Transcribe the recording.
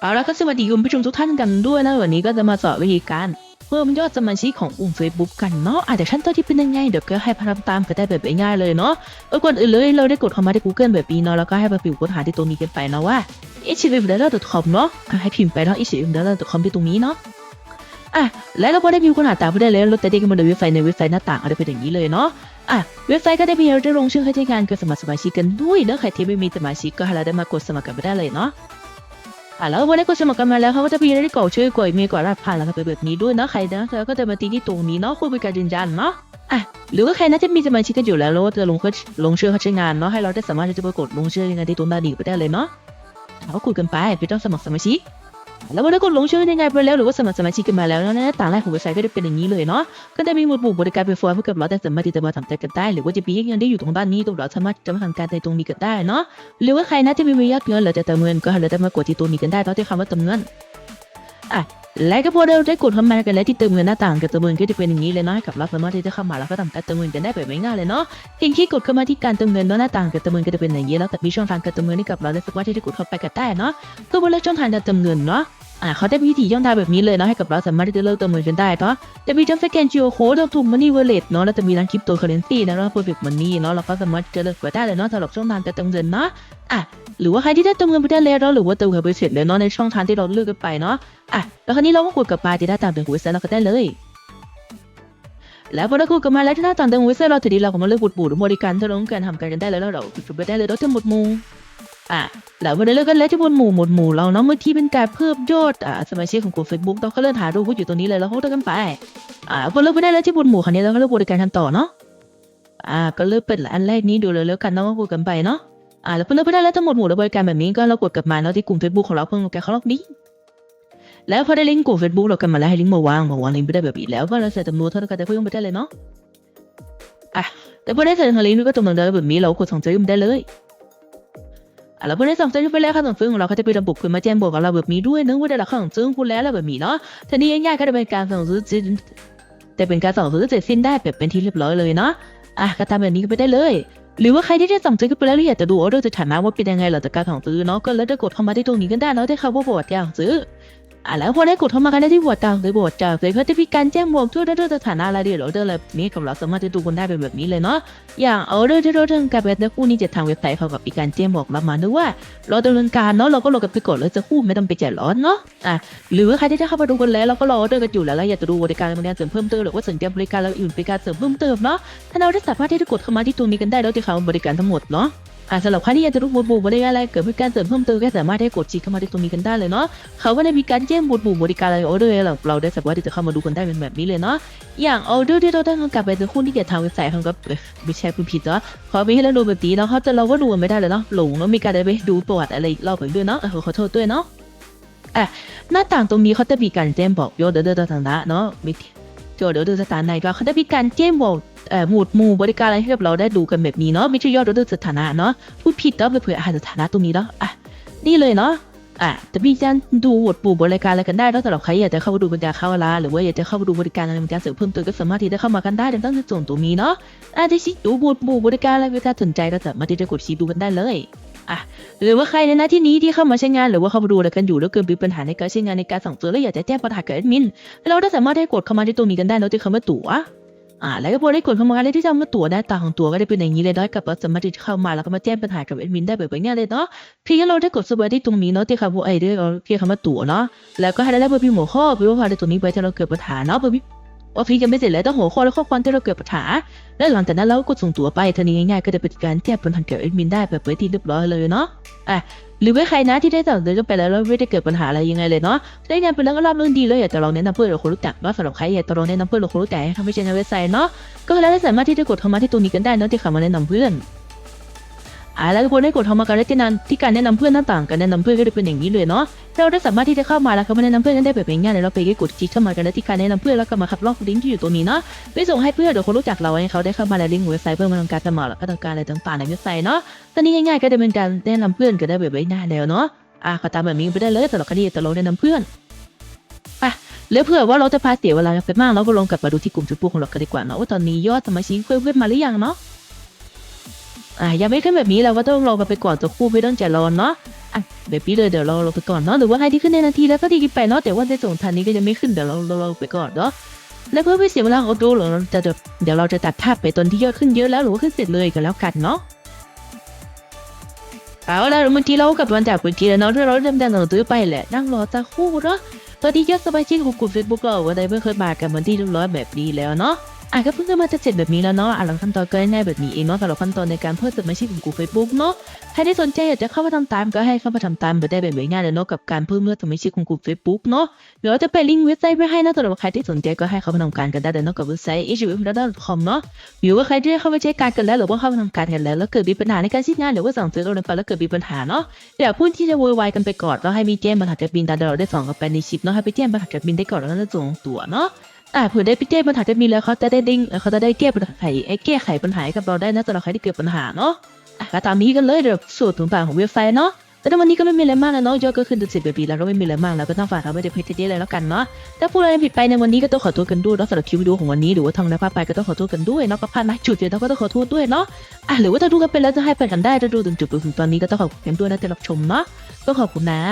เอาละก็สวัสดีคุณผู้ชมทุกท่านกันด้วยนะ วันนี้ก็จะมาสอนวิธีการเพิ่มยอดสมาชิกของกลุ่ม Facebook กันเนาะอาจจะขั้นตอนที่เป็นยังไงเดี๋ยวก็ให้พนับตามกันได้แบบง่ายเลยเนาะเออก่อนอื่นเลยเราได้กดเข้ามาที่ Google แบบนี้เนาะแล้วก็ให้ไปพิมพ์ค้นหาที่ตรงนี้กันไปเนาะว่า i c h i v i v d a l a c o m เนาะให้พิมพ์ไปเนาะ i c h i v i v d a l a c o m ที่ตรงนี้เนาะอะและเราพอได้พิมพ์ค้นหาตามไปได้แล้วเราจะได้กันมาในเว็บไซต์ในเว็บไซต์หน้าต่างอะไรเป็นอย่างนี้เลยเนาะอะเว็บไซต์ก็ได้มีให้ได้ลงชื่อให้ที่การกดสมัครสมาชิกกันด้วยเนาะใครที่ไม่มีสมาชิกก็ให้เราได้มากดสมัครกันไปได้เลยเนาะ่ะแล้ววันนี้ก็สมัครกันมาแล้วเขาก็จะมีได้ก่อกชื่อกรอกวยมีก่อนรับผ่านแล้วก็ไปแบบนี้ด้วยนะใครนะแล้วก็จะมาตีที่ตรงนี้เนาะคุยเป็นการยืนยันเนาะอะหรือว่าใครนะจะมีสมาชิกกันอยู่แล้วแล้วจะลงก็ลงชื่อเขาใช้งานเนาะให้เราได้สามารถที่จะไปกดลงชื่อในงไงที่ตรงด้าดีไปได้เลยเนาะเขาคุยกันไปไม่ต้องสมัครสมาชิก แล้ววันนี้ก็ลงชื่อยังไงไปแล้วหรือว่าสมัครสมาชิกกันมาแล้วเนะต่างแรกของเว็บไซต์ก็จะเป็นอย่างนี้เลยเนาะก็จะมีหมวดหมู่บริการเป็นฟอร์มเพื่อกับเราแต่สามารถที่จะมาทำใจกันได้หรือว่าจะมีเงินที่อยู่ตรงบ้านนี้ตรงเราสามารถจะมาทำการในตรงนี้กันได้เนาะหรือว่าใครนะที่ไม่มียอดเงินหรือจะเติมเงินก็เราจะมากดที่ตัวนี้กันได้เพราะที่คำว่าเติมเงินอะ และก็พอเราได้กดเข้ามากันแล้วที่เติมเงินหน้าต่างกับเติมเงินก็จะเป็นอย่างนี้เลยเนาะกับเราสามารถที่จะเข้ามาแล้วก็ทำการเติมเงินกันได้แบบง่ายๆเลยเนาะเพียงแค่กดเข้ามาที่การเติมเงินหน้าต่างกับเติมเงินก็จะเป็นอย่างนี้แล้วแต่มีช่องทางการเติมเงินให้กับเราได้สักว่าที่จะกดเข้าไปกันได้เนาะก็บนเลือกช่องทางการเติมเงินเนาะ อะเขาได้มีวิธีช่องทางแบบนี้เลยเนาะให้กับเราสามารถที่จะเลิกเติมเงินกันได้เนาะจะมีทั้งสแกน QR code แล้วถูก money wallet เนาะแล้วจะมีทั้งคริปโตเคอเรนซีนะแล้ว perfect money เนาะเราก็สามารถจะเลือกไปได้เลยเนาะสำหรับช่องทางการเติมเงินเนาะอะหรือว่าใครที่ได้เติมเงินไปได้แล้วเนาะหรือว่าเติมเงินไปเสร็จแล้วเนาะในช่องทางที่เราเลือกกันไปเนาะอะแล้วคราวนี้เราก็กดกลับไปที่หน้าต่างเติมเว็บไซต์เราก็ได้เลยแล้วพอเรากดกลับมาแล้วที่หน้าต่างเติมเว็บไซต์เราทีนี้เราก็มาเลือกบุตรบุตรบริการที่เราต้องการทำกันได้แล้วเรากดไปได้เลยเราจะหมดมู อะแล้ววันนี้เลิกกันแล้วที่บนหมู่หมดหมู่เราเนาะเมื่อที่เป็นการเพิ่มยอดอ่าสมาชิกของกลุ่ม Facebook เราก็เลื่อนหารูปอยู่ตรงนี้เลยแล้วเขาเลิกกันไปอ่าพอเลิกไปได้แล้วที่บนหมู่คันนี้เราก็เลือกบริการทำต่อเนาะอ่าก็เลือกเป็นอันแรกนี้ดูเลยแล้วกันเนาะว่าพูดกันไปเนาะอ่าแล้วพอเลิกไปได้แล้วทั้งหมดหมู่และบริการแบบนี้ก็เรากดกลับมาเนาะที่กลุ่ม Facebook ของเราเพิ่มกันเขาล็อกนี้แล้วพอได้ลิงก์กลุ่ม Facebook เรากันมาแล้วให้ลิงก์มาวางมาวางลิงก์ไปได้แบบนี้แล้วก็เราใส่จำนวนเท่ากันจะเพิ่มไปได้เลยเนาะอะแต่พอได้ใส่ลิงก์ก็จำนวนได้แบบนี้เรากดส่งใจยุ่มได้เลย อะแล้วเพื่อนได้ส่งใจ้าไปแล้วค่ะส่งฟึ่งของเราก็จะไประบุขึ้นมาแจ้งบอกกับเราแบบนี้ด้วยเนื่องว่าได้รับของซึ่งคุณแล้วแบบนี้เนาะทีนี้ง่ายๆก็จะเป็นการส่งซื้อจิแต่เป็นการส่งซื้อเสร็จสิ้นได้แบบเป็นที่เรียบร้อยเลยเนาะอะก็ทำแบบนี้ก็ไปได้เลย หรือว่าใครที่ได้สั่งซื้อกันไปแล้วหรืออยากจะดูออเดอร์สถายมาว่าเป็นยังไงหลังจากการสั่งซื้อเนาะก็แล้วจะกดเข้ามาที่ตรงนี้กันได้เนาะได้เข้าว่าบอร์ดการสั่งซื้อ อะแล้วพอได้กดเข้ามากันได้ที่บอร์ดต่างหรือบอร์ดจากเลยก็จะมีการแจ้งบอกทั่วได้ด้วยสถานะรายละเอียดออเดอร์อะไรแบบนี้ของเราสามารถจะดูกันได้เป็นแบบนี้เลยเนาะอย่างออเดอร์ที่เราทำกับเว็บในคู่นี้จะทางเว็บไซต์เขากับมีการแจ้งบอกมามาด้วยว่า เราดำเนินการเนาะเราก็รอกันไปก่อนเลยจะคู่ไม่ต้องไปแจกร้อนเนาะอะหรือใครที่จะเข้ามาดูกันแล้วเราก็รอออเดอร์กันอยู่แล้วแล้วอยากจะดูบริการบริการเสริมเพิ่มเติมหรือว่าสนใจบริการเราอื่นบริการเสริมเพิ่มเติมเนาะถ้าเราได้สามารถที่จะกดเข้ามาที่ตรงนี้กันได้แล้วจะเข้าบริการทั้งหมดเนาะ อะสำหรับใครที่อยากจะรู้บทบริการอะไรเกิดบริการเสริมเพิ่มเติมก็สามารถให้กดจีเข้ามาที่ตรงนี้กันได้เลยเนาะเขาก็ได้มีการแจ้งบทบริการอะไรออเดอร์เราเราได้สามารถที่จะเข้ามาดูกันได้เป็นแบบนี้เลยเนาะอย่างออเดอร์ที่เราได้ทำกลับไปจะคู่ที่จะทางเว็บไซต์เขาก็ไม่ใช่คุณผิดเนาะขอไปให้เราดูแบบนี้เนาะเขาจะเราก็ดูไม่ได้เลยเนาะหลงแล้วมีการได้ไปดูประวัติอะไรอีกรอบไปด้วยเนาะเขอโทษด้วยเนาะอะหน้าต่างตรงนี้เขาจะมีการแจ้งบอกยอดออเดอร์ต่างๆเนาะ มียอดออเดอร์สถานะก็เขาจะมีการแจ้งบอกเอ่อหมวดหมู่บริการอะไรให้กับเราได้ดูกันแบบนี้เนาะไม่ใช่ยอดเดอร์สถานะเนาะพูดผิดเนาะไปเผื่ออาหาสถานะตรงนี้เนาะอะนี่เลยเนาะอะจะมีการดูบทปู่บริการอะไรกันได้แล้วสำหรับใครอยากจะเข้ามาดูบริการเข้าร้านหรือว่าอยากจะเข้ามาดูบริการอะไรบริการเสริมเพิ่มเติมก็สามารถที่จะเข้ามากันได้ตั้งแต่ส่วนตัวนี้เนาะอาจจะชี้ดูบทปู่บริการอะไรบริกาสนใจก็สามารถที่จะกดชีดูกันได้เลย อะหรือว่าใครในหน้าที่นี้ที่เข้ามาใช้งานหรือว่าเข้ามาดูอะไรกันอยู่แล้วเกิดมีปัญหาในการใช้งานในการสั่งซื้อแล้วอยากจะแจ้งปัญหากับแอดมินเราได้สามารถให้กดเข้ามาที่ตรงนี้กันได้แล้วที่คำว่าตั๋วอ่าแล้วก็พอได้กดเข้ามาได้ที่คำว่าตั๋วหน้าตาของตั๋วก็ได้เป็นอย่างนี้เลยเนาะกับสามารถที่เข้ามาแล้วก็มาแจ้งปัญหากับแอดมินได้แบบนี้เลยเนาะเพียงเราได้กดสวัสดีตรงนี้เนาะที่คำว่าไอ้ด้วยเราเพียงคำว่าตั๋วเนาะแล้วก็ให้ได้เบอร์พิมพ์หัวข้อพิมพ์ว่าในตรงนี้ไปที่เราเกิดปัญหาเนาะเบอร์พิมพ์ ว่าพี่ยังไม่เสร็จแล้วต้องหัวข้อและข้อความที่เราเกิดปัญหา และหลังจากนั้นเราก็กดส่งตัวไปทันี้ง่ายๆก็จะเป็นการแจ้งปัญหาเกี่ยวกับแอดมินได้แบบเปิดที่เรียบร้อยเลยเนาะอะหรือว่าใครนะที่ได้สั่งซื้อกันไปแล้วแล้วไม่ได้เกิดปัญหาอะไรยังไงเลยเนาะได้งานเป็นเรื่องรอบเรื่องดีเลยอยากจะลองแนะนำเพื่อนหรือคนรู้จักว่าสำหรับใครอยากจะลองแนะนำเพื่อนหรือคนรู้จักให้ทำให้เชนในเว็บไซต์เนาะก็แล้วสามารถที่จะกดเข้ามาที่ตรงนี้กันได้เนาะที่เขามาแนะนำเพื่อน อ่าแล้วทุกคนได้กดเข้ามากันได้ที่นั้นที่การแนะนำเพื่อนหน้าต่างการแนะนำเพื่อนก็จะเป็นอย่างนี้เลยเนาะเราได้สามารถที่จะเข้ามาแล้วก็มาแนะนำเพื่อนได้แบบง่ายๆเลยเราไปกดคลิกเข้ามากันได้ที่การแนะนำเพื่อนแล้วก็มาขับลอกลิงก์ที่อยู่ตรงนี้เนาะไปส่งให้เพื่อนหรือคนรู้จักเราให้เขาได้เข้ามาในลิงก์เว็บไซต์เพื่อมาทำการสมัครแล้วก็ทำการอะไรต่างๆในเว็บไซต์เนาะตอนนี้ง่ายๆก็จะเป็นการแนะนำเพื่อนกันได้แบบง่ายๆแล้วเนาะอ่าก็ตามแบบนี้ไปได้เลยสำหรับคดีแต่เราแนะนำเพื่อนอะแล้วเผื่อว่าเราจะพาเสียเวลาไปมากเราก็ลองกลับมาดูที่กลุ่มจุดพวกของเรากันดีกว่าเนาะว่าตอนนี้ยอดสมาชิกเพิ่มมาหรือยังเนาะ อะยังไม่ขึ้นแบบนี้เราก็ต้องรอกันไปก่อนตัวคู่ไม่ต้องใจร้อนเนาะอะเดี๋ยวพี่เลยเดี๋ยวเราเราไปก่อนเนาะหรือว่าใครที่ขึ้นในนาทีแล้วก็ดีไปเนาะแต่ว่าในส่วนทันนี้ก็ยังไม่ขึ้นเดี๋ยวเราเราเราไปก่อนเนาะและเพื่อไม่เสียเวลาของดูเราจะเดี๋ยวเดี๋ยวเราจะตัดภาพไปตอนที่ยอดขึ้นเยอะแล้วหรือว่าขึ้นเสร็จเลยก็แล้วกันเนาะเอาละบางทีเรากับวันจากบางทีแล้วเนาะที่เราเริ่มดันหนังสือไปแหละนั่งรอสักครู่เนาะตอนที่ยอดสมาชิกของกลุ่มเฟซบุ๊กเราวันใดเพิ่งเคยมากันวันที่เรียบร้อยแบบนี้แล้วเนาะ อะก็เพิ่งจะมาจะเสร็จแบบนี้แล้วเนาะอะหลังขั้นตอนก็ง่ายแบบนี้เองเนาะสำหรับขั้นตอนในการเพิ่มสมาชิกของกูเฟซบุ๊กเนาะใครที่สนใจอยากจะเข้ามาทำตามก็ให้เข้ามาทำตามไปได้แบบง่ายเลยเนาะกับการเพิ่มเลือดสมาชิกของกูเฟซบุ๊กเนาะเดี๋ยวจะไปลิงก์เว็บไซต์ไว้ให้นะสำหรับใครที่สนใจก็ให้เข้ามาทำการกันได้เลยเนาะกับเว็บไซต์ h w w c o m เนาะหรือว่าใครที่เข้ามาใช้การกันแล้วหรือว่าเข้ามาทำการกันแล้วแล้วเกิดมีปัญหาในการใช้งานหรือว่าสั่งซื้ออะไรไปแล้วเกิดมีปัญหาเนาะอย่าพูดที่จะโวยวายกันไปก่อนแล้วให้มีแจ้งปัญหาจากบินตามเราได้ส่งกับไปในชิปเนาะให้ไปแจ้งปัญหาจากบินได้ก่อนแล้วก็จะส่งตัวเนาะ อ่าเผื่อได้พี่เจ้ปัญหาจะมีแล้วเขาจะได้ดิ้งเอ่อเขาจะได้แก้ปัญหาไขไอ้แก้ไขปัญหาให้กับเราได้นะสำหรับใครที่เกิดปัญหาเนาะอะก็ตามนี้กันเลยเดี๋ยวสูตรต่างๆของเว็บไซต์เนาะแต่ในวันนี้ก็ไม่มีอะไรมากแล้วเนาะยอดก็ขึ้นถึงสิบบปีแล้วก็ไม่มีอะไรมากแล้วก็ต้องฝากเราไว้ในเพจเจ๊เลยแล้วกันเนาะถ้าพูดอะไรผิดไปในวันนี้ก็ต้องขอโทษกันด้วยแล้วสำหรับคลิปวิดีโอของวันนี้หรือว่าทางในภาพไปก็ต้องขอโทษกันด้วยเนาะก็พลาดนะจุดเดียวเราก็ต้องขอโทษด้วยเนาะอะหรือว่าถ้าดูกันไปแล้วจะให้ไปกันได้ถ้าดูถึงจุดถึงตอนนี้ก็ต้องขอบคุณด้วยนะที่รับชมเนาะก็ขอบคุณนะ